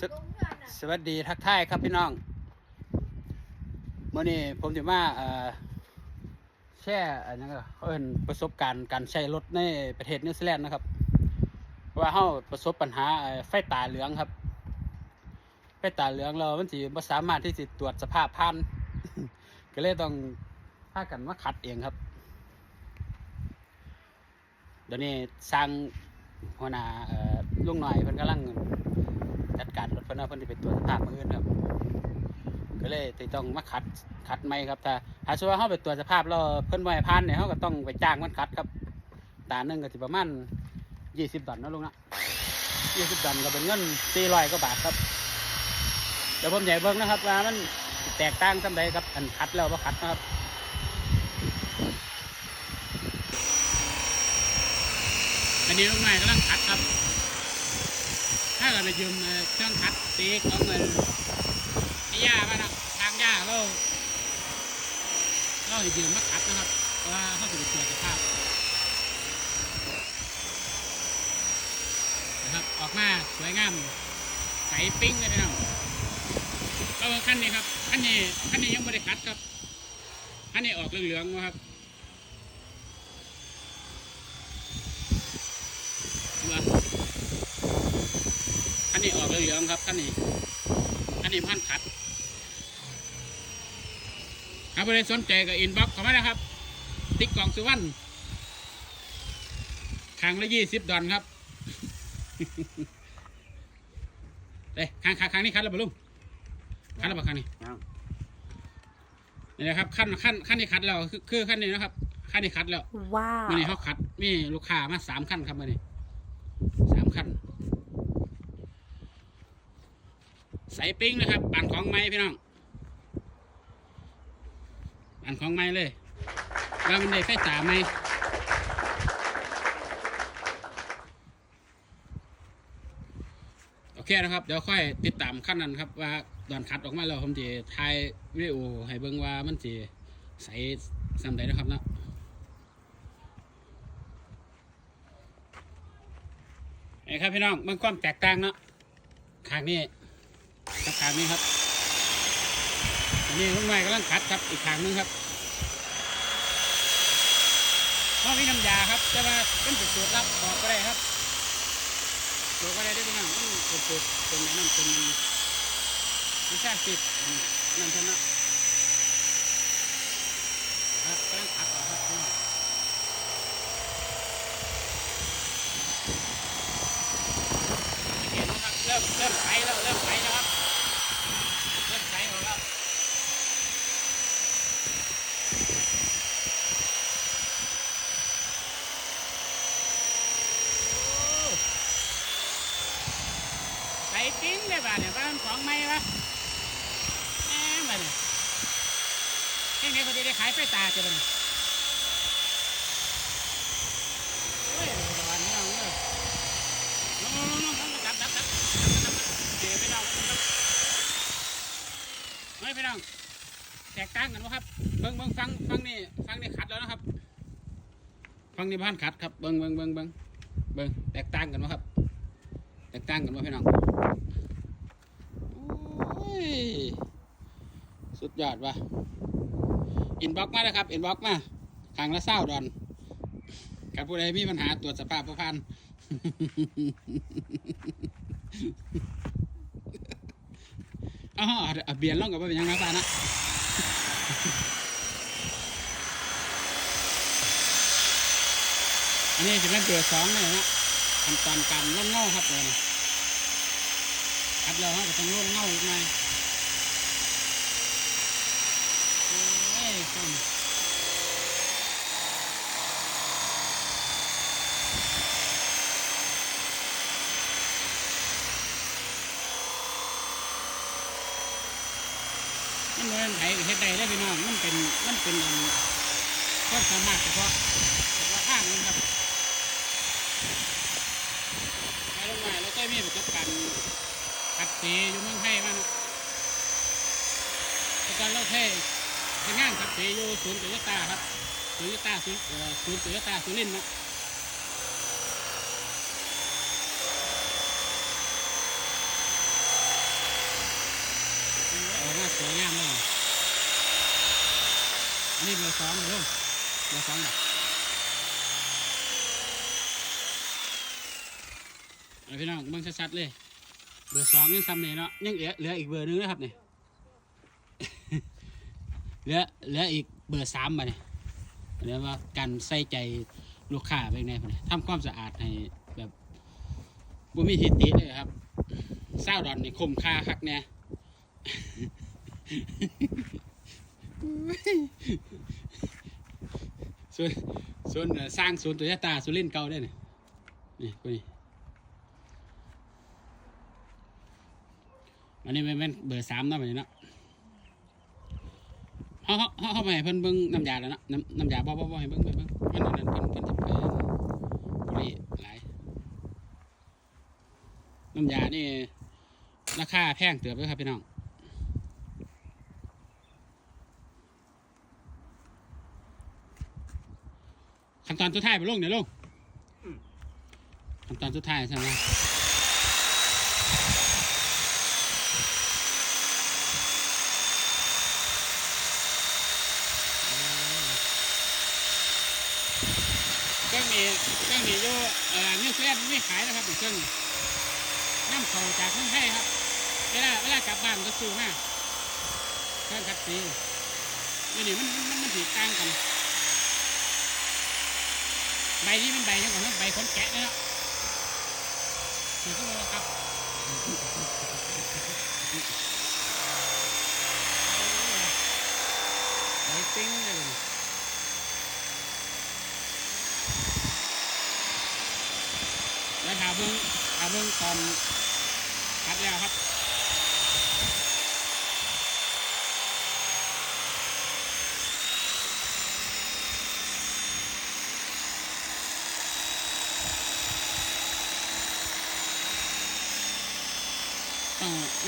สสวัสดีทักทายครับพี่น้องเมื่อนี้ผมจะมาเอ่อแช่อันนั้ก็เขาเห็นประสบการณ์การใช้รถในประเทศนิวซีแลนด์นะครับ ว่าเขาประสบปัญหาไฟตาเหลืองครับ ไฟตาเหลืองเรามันสิบ่สามารถที่จะตรวจสภาพพันก็เลยต้องพากันมาขัดเองครับเดี๋ยวนี้สร้างหัวหน้าลุงหน่อยเพิ่นกำลัง จัดการรถเพิ่นว่าเพิ่นสิไปตรวสภาพมื้ออื่นครับ ก็เลยสิต้องมาขัดขัดใหม่ครับถ้าถ้าสมมุติว่าเฮาไปตรวสภาพแล้วเพิ่นบ่ให้ผ่านเนี่ยเฮาก็ต้องไปจ้างมันขัดครับ ตาหนึ่งก็สิประมาณ20ดอลลาร์เนะลุงนะ20ดอลลาร์ก็เป็นเงิน400กว่าบาทครับเดี๋ยวผมใหญ่เบิ่งนะครับว่ามันแตกต่างจังใดครับอันขัดแล้วบ่ขัดนะครับอันนี้ลุงนายกำลังขัดครับ ถ้าเราไปยืมเครื่องขัดตีของเงินไอ้ย่ามานะทางย่าเราเราจะยืมมาขัดนะครับเพราะว่าเขาจะไปตรวจสภาพนะครับออกมาสวยงามใสปิ้งเลยน้องเราเอาขั้นนี้ครับขั้นนี้ขั้นนี้ยังไม่ได้ขัดครับขั้นนี้ออกเหลืองๆนะครับ ว่าอั นนี้ออกเหลืองๆครับอันนี้อันนี้พันขัดถ้าใครสนใจก็อินบ็อกซ์เข้ามานะครับ ติ๊กกล่องสุวรรณครั้งละยี่สิบดอลครับเอ้ยครั้งครั้งครั้งนี้คัดแล้วบ่ลุงคัดแล้วบ่ครั้งนี้นี่นะครับขั้นขั้นขั้นนี้คัดแล้วคือคือขั้นนี้นะครับขั้นนี้คัดแล้วว้าวมื่อนี้เขาขัดมีลูกค้ามาสามขั้นครับมื่อนี้สามขั้น ใส่ปิ้งนะครับปั่นของไม้พี่น้องปั่นของไม้เลยว่ามันได้ไฟตาไหมโอเคนะครับ เดี๋ยวค่อยติดตามขั้นนั้นครับ ว่าตอนขัดออกมาแล้วผมจะถ่ายวิดีโอให้เบิ่งว่ามันจะใส่สำใดนะครับนะไอ้ครับพี่น้องมันความแตกต่างเนาะขางนี้ กับขางนี้ครับอันนี้ลุงไม้กำลังขัดครับอีกขางนึงครับเพอมีน้ำยาครับแต่ว่าเป็นสูตรลับบอกก็ได้ครับบอกก็ได้ด้วยพี่น้องมับเป็นสูตรเป็นอย่างนั้นเป็นวิชาสิทธิ์นั่นเท่านั้นครับกำลังขัดเอาครับพี่น้อง เห็นนะครับเริ่มเริ่มใสแล้วเริ่มใสแล้วครับเริ่มใสหมดแล้วโอ้ใสปิ้งเลย บาเนี่ยบ้านของไม่วะแหมบ้านเนี่ยแค่ไหนเขาจะได้ขายไฟตาจะบานโอ้ยระวังนี่เอาเด้อน้องน้องน้องน้องจับจับจับเดี๋ยวไปน้องครับไม่ไปน้องแตกต่างกันวะครับ เบิ้งเบิ้งฟังฟังนี่ฟังนี่ขัดแล้วนะครับฟังนี่บ้านขัดครับเบิ้งเบิ้งเบิ้งเบิ้งเบิ้งแตกต่างกันวะครับแตกต่างกันวะพี่น้อง สุดยอดว่ะอินบ็อกมาเลยครับอินบ็อกมาทางละเศร้าดอนกับผู้ใดมีปัญหาตรวจสภาพผู้พันอ๋อเอเบียนล่องกับว่าเป็นยังไงบ้างนะอันนี้จะเป็นตัวสองเลยนะขั้นตอนการล่องเง่าครับเลยนะคัดแล้วฮะก็ต้องล่องเง่าอีกหน่อยโอ้ยคน มัน เหมือนไถเฮ็ดได้ได้พี่น้องมันเป็นมันเป็นความสามารถเฉพาะเฉพาะข้างนึงครับไปลงมาแล้วก็มีประสบการณ์ขัดสีอยู่เมืองไทยมาเนาะแต่ตอนเราเท่ทำงานขัดสีอยู่ศูนย์โตโยต้าครับโตโยต้าศูนย์ศูนย์โตโยต้าสุรินทร์เนาะ ม อั นนี้เบอร์สองเบอร์ลงเบอร์สองแบบพี่น้องเบิ่งชัดๆเลย เบอร์สองยังซ้ำเนี่ยเนาะยังเหลือเหลืออีกเบอร์หนึงนะครับเนี่ยเหลือเหลืออีกเบอร์สามมาเนี่ยเรียกว่าการใส่ใจลูกค้าเป็นไงเนี่ยทำความสะอาดให้แบบบ่มีทิฏฐิเลยครับเศร้าดอนนี่คมค่าคักเนี่ย ส่วนส่วนสร้างศูนย์โตโยตาสุรินเก่าได้เนี่ยนี่คนนี้อันนี้แม่นเบอร์สามนะแบบนี้เนาะเขาเขาเขาไปเพิ่นเบิ่งน้ำยาแล้วเนาะน้ำน้ำยาบ่บ่บ่ให้เบิ่งไปเบิ่งมันอันนั้นเพิ่นเพิ่นจะไปบริหลายน้ำยานี่ราคาแพงเติบเลยครับพี่น้อง ขั้นตอนสุดท้ายไปลงเดี๋ยวลงขั้นตอนสุดท้ายใช่ไหมเครื่องนี้เครื่องนี้อยู่เอ่อนิวซีแลนด์ไม่ขายนะครับเครื่องน้ำเขาจากเมืองไทยครับเวลาเวลากลับบ้านก็ซื้อมาเครื่องคัดสีนี่นี่มันมันมันมันสีต่างกัน ใบนี้เป็นใบยังก่อนนะใบคนแกะเลยเนาะถือขึ้นมาครับใบปิ้งเลยแล้วถาเบิ้งถาเบิ้งตอนคัดแล้วครับ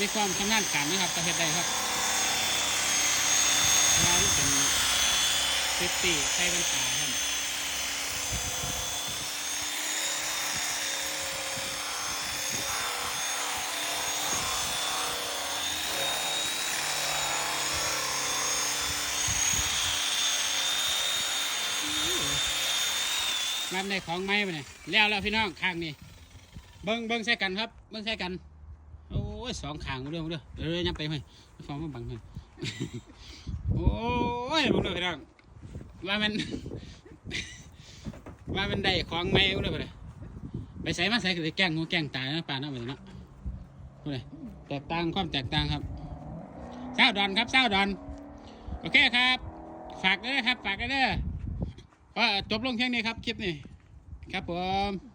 มีความชำนาญการนะครับประเทศใดครับเพราะว่ามันเป็นเซฟตี้ใช้เป็นตาครับรับในของไม้ไปเนี่ยแล้วแล้วพี่น้องข้างนี้เบิ้งเบิ้งใส่กันครับ เบิ้งใส่กัน อ้ยสองขางมาเด้อมาเด้อเออยังไปไหมฟังมาบังไหมโอ้ยมึงเด้อพี่น้องว่ามันว่ามันได้ของไม่กูเด้อไปเลยไปใส่มาใส่ก็เลยแกล้งงูแกล้งตายนะป่านนั้นไปเลยนะกูเลยแตกต่างความแตกต่างครับเศร้าดอนครับเศร้าดอน โอเคครับ ฝากด้วยนะครับ ฝากด้วยเด้อก็จบลงเพียงนี้ครับคลิปนี้ครับผม